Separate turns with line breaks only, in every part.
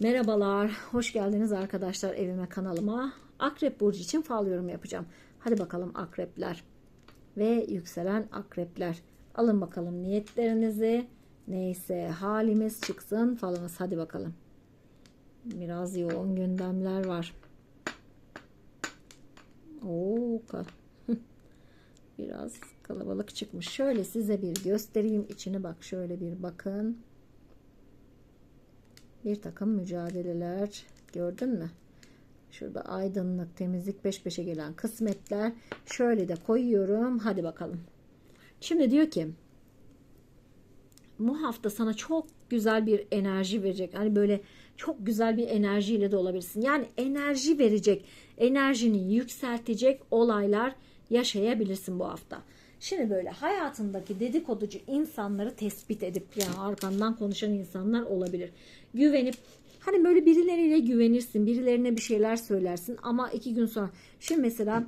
Merhabalar, hoş geldiniz arkadaşlar evime kanalıma. Akrep burcu için fal yorum yapacağım. Hadi bakalım akrepler ve yükselen akrepler. Alın bakalım niyetlerinizi. Neyse halimiz çıksın falımız. Hadi bakalım. Biraz yoğun gündemler var. Oo, biraz kalabalık çıkmış. Şöyle size bir göstereyim. içini bak şöyle bir bakın bir takım mücadeleler gördün mü? Şurada aydınlık, temizlik peş peşe gelen kısmetler. Şöyle de koyuyorum. Hadi bakalım. Şimdi diyor ki bu hafta sana çok güzel bir enerji verecek. Hani böyle çok güzel bir enerjiyle de olabilirsin. Yani enerji verecek, enerjini yükseltecek olaylar yaşayabilirsin bu hafta. Şimdi böyle hayatındaki dedikoducu insanları tespit edip yani arkandan konuşan insanlar olabilir. Güvenip hani böyle birileriyle güvenirsin, birilerine bir şeyler söylersin ama iki gün sonra şimdi mesela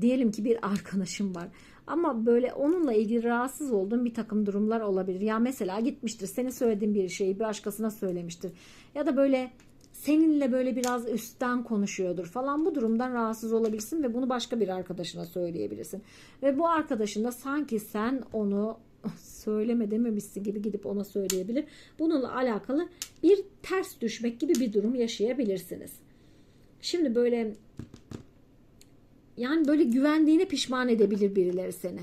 diyelim ki bir arkadaşım var. Ama böyle onunla ilgili rahatsız olduğun bir takım durumlar olabilir. Ya mesela gitmiştir senin söylediğin bir şeyi bir başkasına söylemiştir. Ya da böyle seninle böyle biraz üstten konuşuyordur falan bu durumdan rahatsız olabilirsin ve bunu başka bir arkadaşına söyleyebilirsin. Ve bu arkadaşın da sanki sen onu söyleme dememişsin gibi gidip ona söyleyebilir. Bununla alakalı bir ters düşmek gibi bir durum yaşayabilirsiniz. Şimdi böyle yani böyle güvendiğine pişman edebilir birileri seni.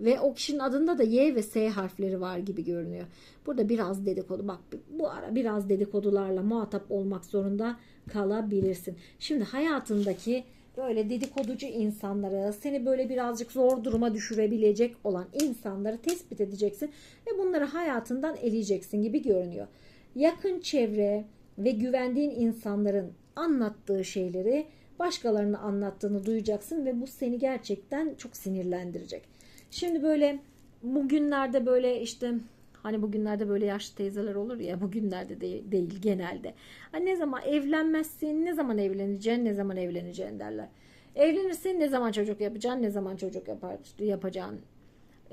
Ve o kişinin adında da Y ve S harfleri var gibi görünüyor. Burada biraz dedikodu bak bu ara biraz dedikodularla muhatap olmak zorunda kalabilirsin. Şimdi hayatındaki böyle dedikoducu insanları, seni böyle birazcık zor duruma düşürebilecek olan insanları tespit edeceksin ve bunları hayatından eleyeceksin gibi görünüyor. Yakın çevre ve güvendiğin insanların anlattığı şeyleri başkalarına anlattığını duyacaksın ve bu seni gerçekten çok sinirlendirecek. Şimdi böyle bugünlerde böyle işte hani bugünlerde böyle yaşlı teyzeler olur ya bugünlerde de, değil genelde. Hani ne zaman evlenmezsin, ne zaman evleneceksin, ne zaman evleneceksin derler. Evlenirsin ne zaman çocuk yapacaksın, ne zaman çocuk yapar, yapacaksın.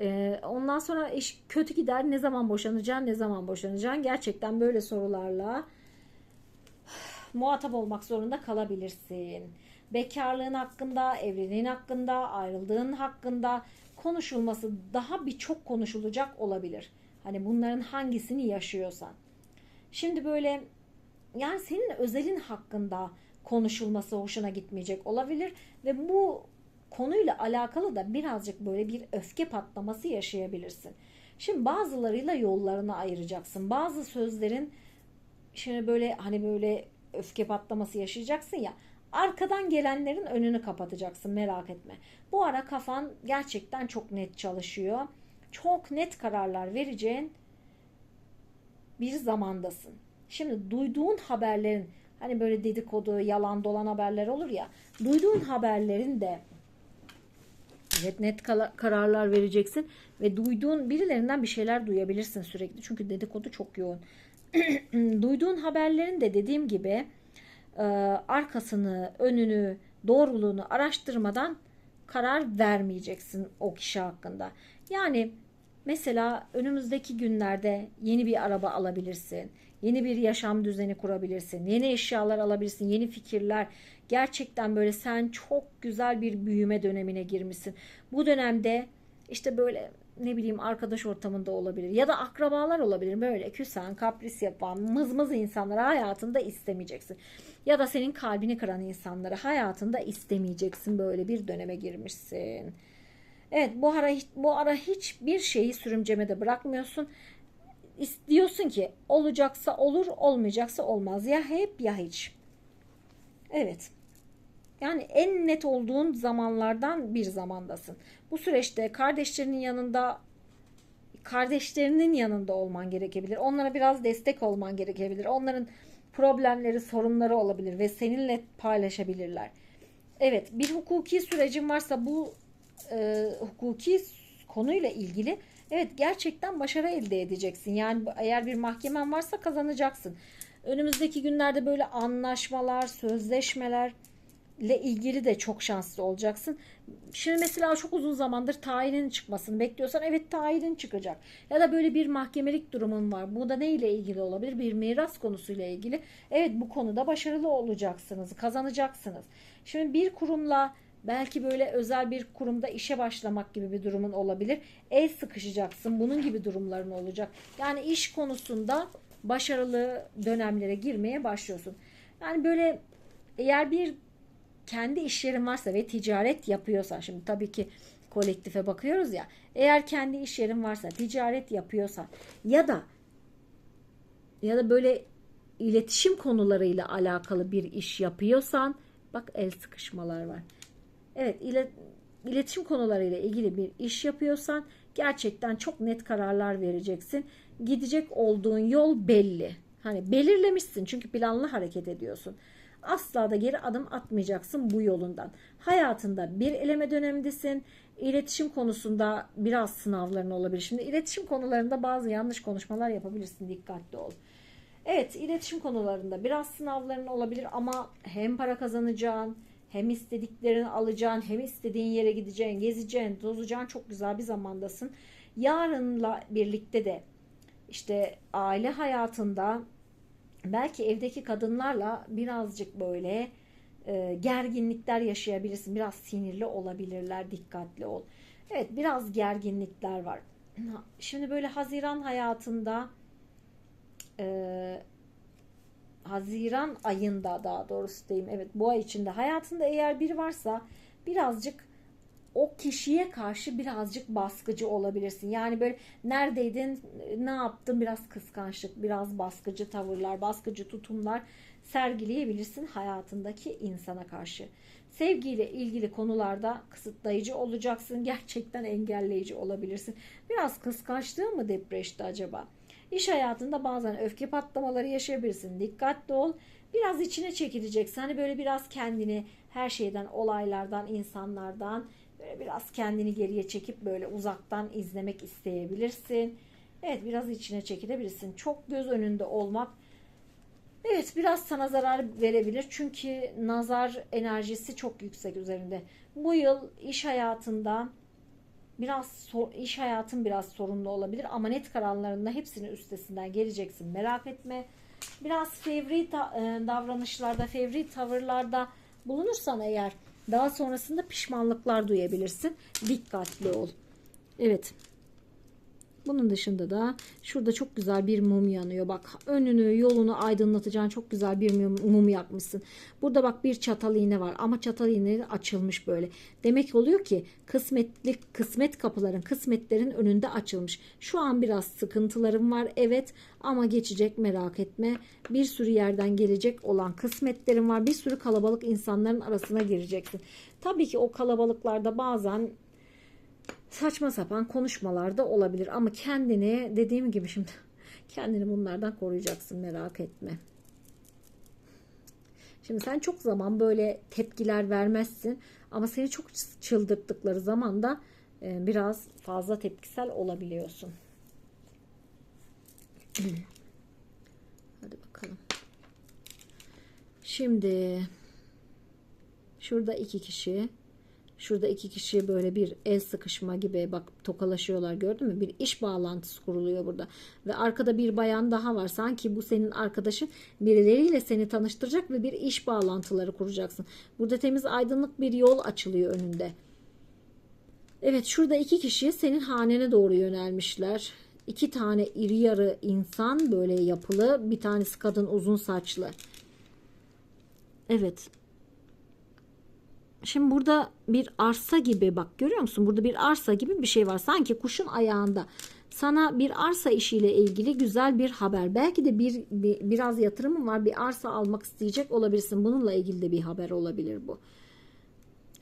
Ee, ondan sonra iş kötü gider, ne zaman boşanacaksın, ne zaman boşanacaksın. Gerçekten böyle sorularla muhatap olmak zorunda kalabilirsin. Bekarlığın hakkında, evliliğin hakkında, ayrıldığın hakkında konuşulması daha birçok konuşulacak olabilir. Hani bunların hangisini yaşıyorsan. Şimdi böyle yani senin özelin hakkında konuşulması hoşuna gitmeyecek olabilir ve bu konuyla alakalı da birazcık böyle bir öfke patlaması yaşayabilirsin. Şimdi bazılarıyla yollarını ayıracaksın. Bazı sözlerin şimdi böyle hani böyle öfke patlaması yaşayacaksın ya arkadan gelenlerin önünü kapatacaksın merak etme. Bu ara kafan gerçekten çok net çalışıyor. Çok net kararlar vereceğin bir zamandasın. Şimdi duyduğun haberlerin hani böyle dedikodu, yalan dolan haberler olur ya. Duyduğun haberlerin de evet net kararlar vereceksin ve duyduğun birilerinden bir şeyler duyabilirsin sürekli. Çünkü dedikodu çok yoğun. duyduğun haberlerin de dediğim gibi e, arkasını, önünü, doğruluğunu araştırmadan karar vermeyeceksin o kişi hakkında. Yani mesela önümüzdeki günlerde yeni bir araba alabilirsin. Yeni bir yaşam düzeni kurabilirsin. Yeni eşyalar alabilirsin. Yeni fikirler. Gerçekten böyle sen çok güzel bir büyüme dönemine girmişsin. Bu dönemde işte böyle ne bileyim arkadaş ortamında olabilir ya da akrabalar olabilir böyle küsen kapris yapan mızmız insanları hayatında istemeyeceksin ya da senin kalbini kıran insanları hayatında istemeyeceksin böyle bir döneme girmişsin. Evet bu ara bu ara hiçbir şeyi sürümcemede bırakmıyorsun. İstiyorsun ki olacaksa olur, olmayacaksa olmaz. Ya hep ya hiç. Evet. Yani en net olduğun zamanlardan bir zamandasın. Bu süreçte kardeşlerinin yanında kardeşlerinin yanında olman gerekebilir. Onlara biraz destek olman gerekebilir. Onların problemleri, sorunları olabilir ve seninle paylaşabilirler. Evet, bir hukuki sürecin varsa bu e, hukuki konuyla ilgili evet gerçekten başarı elde edeceksin. Yani eğer bir mahkemen varsa kazanacaksın. Önümüzdeki günlerde böyle anlaşmalar, sözleşmeler ile ilgili de çok şanslı olacaksın. Şimdi mesela çok uzun zamandır tayinin çıkmasını bekliyorsan evet tayinin çıkacak. Ya da böyle bir mahkemelik durumun var. Bu da ne ile ilgili olabilir? Bir miras konusuyla ilgili. Evet bu konuda başarılı olacaksınız, kazanacaksınız. Şimdi bir kurumla belki böyle özel bir kurumda işe başlamak gibi bir durumun olabilir. El sıkışacaksın. Bunun gibi durumların olacak. Yani iş konusunda başarılı dönemlere girmeye başlıyorsun. Yani böyle eğer bir kendi iş yerin varsa ve ticaret yapıyorsan şimdi tabii ki kolektife bakıyoruz ya eğer kendi iş yerin varsa ticaret yapıyorsan ya da ya da böyle iletişim konularıyla alakalı bir iş yapıyorsan bak el sıkışmalar var. Evet ile, iletişim konularıyla ilgili bir iş yapıyorsan gerçekten çok net kararlar vereceksin. Gidecek olduğun yol belli. Hani belirlemişsin çünkü planlı hareket ediyorsun. Asla da geri adım atmayacaksın bu yolundan. Hayatında bir eleme dönemindesin. İletişim konusunda biraz sınavların olabilir. Şimdi iletişim konularında bazı yanlış konuşmalar yapabilirsin. Dikkatli ol. Evet iletişim konularında biraz sınavların olabilir ama hem para kazanacaksın hem istediklerini alacaksın hem istediğin yere gideceksin, gezeceksin, tozacaksın çok güzel bir zamandasın. Yarınla birlikte de işte aile hayatında belki evdeki kadınlarla birazcık böyle e, gerginlikler yaşayabilirsin. Biraz sinirli olabilirler. Dikkatli ol. Evet biraz gerginlikler var. Şimdi böyle Haziran hayatında e, Haziran ayında daha doğrusu diyeyim. Evet bu ay içinde hayatında eğer biri varsa birazcık o kişiye karşı birazcık baskıcı olabilirsin. Yani böyle neredeydin, ne yaptın biraz kıskançlık, biraz baskıcı tavırlar, baskıcı tutumlar sergileyebilirsin hayatındaki insana karşı. Sevgiyle ilgili konularda kısıtlayıcı olacaksın. Gerçekten engelleyici olabilirsin. Biraz kıskançlığın mı depreşti acaba? İş hayatında bazen öfke patlamaları yaşayabilirsin. Dikkatli ol. Biraz içine çekileceksin. Hani böyle biraz kendini her şeyden, olaylardan, insanlardan böyle biraz kendini geriye çekip böyle uzaktan izlemek isteyebilirsin. Evet biraz içine çekilebilirsin. Çok göz önünde olmak Evet biraz sana zarar verebilir çünkü nazar enerjisi çok yüksek üzerinde. Bu yıl iş hayatında biraz iş hayatın biraz sorunlu olabilir ama net kararlarında hepsinin üstesinden geleceksin. Merak etme. Biraz fevri e, davranışlarda, fevri tavırlarda bulunursan eğer daha sonrasında pişmanlıklar duyabilirsin. Dikkatli ol. Evet. Bunun dışında da şurada çok güzel bir mum yanıyor. Bak önünü yolunu aydınlatacağın çok güzel bir mum yakmışsın. Burada bak bir çatal iğne var ama çatal iğne açılmış böyle. Demek oluyor ki kısmetlik kısmet kapıların kısmetlerin önünde açılmış. Şu an biraz sıkıntılarım var evet ama geçecek merak etme. Bir sürü yerden gelecek olan kısmetlerim var. Bir sürü kalabalık insanların arasına gireceksin. Tabii ki o kalabalıklarda bazen saçma sapan konuşmalar da olabilir ama kendini dediğim gibi şimdi kendini bunlardan koruyacaksın merak etme. Şimdi sen çok zaman böyle tepkiler vermezsin ama seni çok çıldırttıkları zaman da e, biraz fazla tepkisel olabiliyorsun. Hadi bakalım. Şimdi şurada iki kişi Şurada iki kişi böyle bir el sıkışma gibi bak tokalaşıyorlar gördün mü? Bir iş bağlantısı kuruluyor burada. Ve arkada bir bayan daha var. Sanki bu senin arkadaşın birileriyle seni tanıştıracak ve bir iş bağlantıları kuracaksın. Burada temiz aydınlık bir yol açılıyor önünde. Evet şurada iki kişi senin hanene doğru yönelmişler. İki tane iri yarı insan böyle yapılı. Bir tanesi kadın uzun saçlı. Evet Şimdi burada bir arsa gibi bak görüyor musun? Burada bir arsa gibi bir şey var. Sanki kuşun ayağında. Sana bir arsa işiyle ilgili güzel bir haber. Belki de bir, bir biraz yatırımın var. Bir arsa almak isteyecek olabilirsin. Bununla ilgili de bir haber olabilir bu.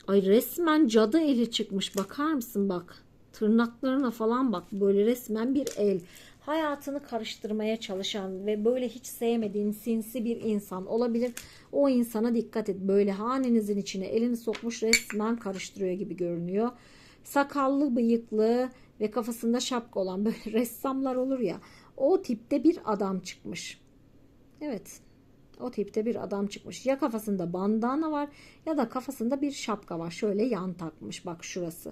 Ay resmen cadı eli çıkmış. Bakar mısın bak. Tırnaklarına falan bak. Böyle resmen bir el hayatını karıştırmaya çalışan ve böyle hiç sevmediğin sinsi bir insan olabilir. O insana dikkat et. Böyle hanenizin içine elini sokmuş resmen karıştırıyor gibi görünüyor. Sakallı, bıyıklı ve kafasında şapka olan böyle ressamlar olur ya. O tipte bir adam çıkmış. Evet. O tipte bir adam çıkmış. Ya kafasında bandana var ya da kafasında bir şapka var. Şöyle yan takmış. Bak şurası.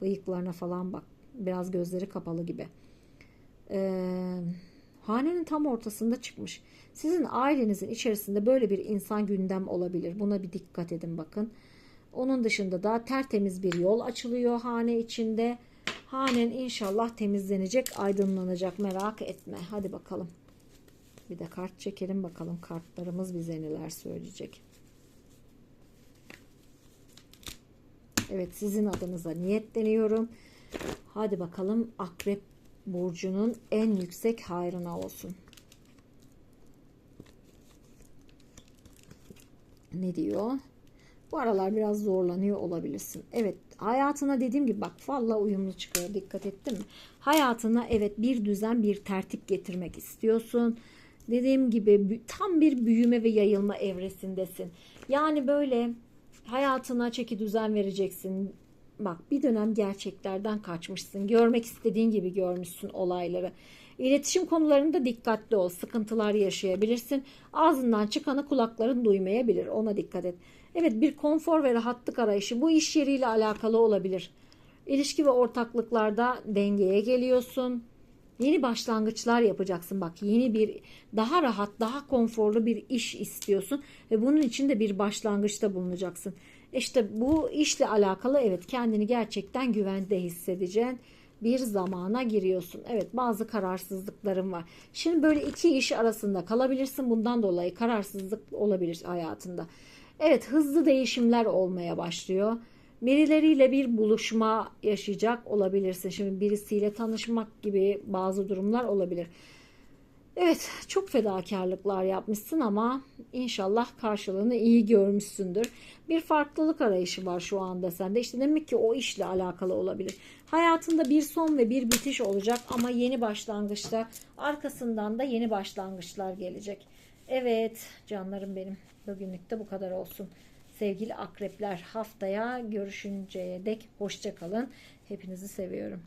Bıyıklarına falan bak. Biraz gözleri kapalı gibi. Ee, hanenin tam ortasında çıkmış. Sizin ailenizin içerisinde böyle bir insan gündem olabilir. Buna bir dikkat edin bakın. Onun dışında da tertemiz bir yol açılıyor hane içinde. Hanen inşallah temizlenecek, aydınlanacak. Merak etme. Hadi bakalım. Bir de kart çekelim bakalım kartlarımız bize neler söyleyecek. Evet sizin adınıza niyetleniyorum. Hadi bakalım Akrep burcunun en yüksek hayrına olsun. Ne diyor? Bu aralar biraz zorlanıyor olabilirsin. Evet hayatına dediğim gibi bak falla uyumlu çıkıyor dikkat ettin mi? Hayatına evet bir düzen bir tertip getirmek istiyorsun. Dediğim gibi tam bir büyüme ve yayılma evresindesin. Yani böyle hayatına çeki düzen vereceksin. Bak bir dönem gerçeklerden kaçmışsın. Görmek istediğin gibi görmüşsün olayları. İletişim konularında dikkatli ol. Sıkıntılar yaşayabilirsin. Ağzından çıkanı kulakların duymayabilir. Ona dikkat et. Evet bir konfor ve rahatlık arayışı bu iş yeriyle alakalı olabilir. İlişki ve ortaklıklarda dengeye geliyorsun. Yeni başlangıçlar yapacaksın. Bak yeni bir daha rahat, daha konforlu bir iş istiyorsun ve bunun için de bir başlangıçta bulunacaksın. İşte bu işle alakalı evet kendini gerçekten güvende hissedeceğin bir zamana giriyorsun. Evet bazı kararsızlıkların var. Şimdi böyle iki iş arasında kalabilirsin. Bundan dolayı kararsızlık olabilir hayatında. Evet hızlı değişimler olmaya başlıyor. Birileriyle bir buluşma yaşayacak olabilirsin. Şimdi birisiyle tanışmak gibi bazı durumlar olabilir. Evet çok fedakarlıklar yapmışsın ama inşallah karşılığını iyi görmüşsündür. Bir farklılık arayışı var şu anda sende. İşte demek ki o işle alakalı olabilir. Hayatında bir son ve bir bitiş olacak ama yeni başlangıçta arkasından da yeni başlangıçlar gelecek. Evet canlarım benim. Bugünlük de bu kadar olsun. Sevgili akrepler haftaya görüşünceye dek hoşça kalın. Hepinizi seviyorum.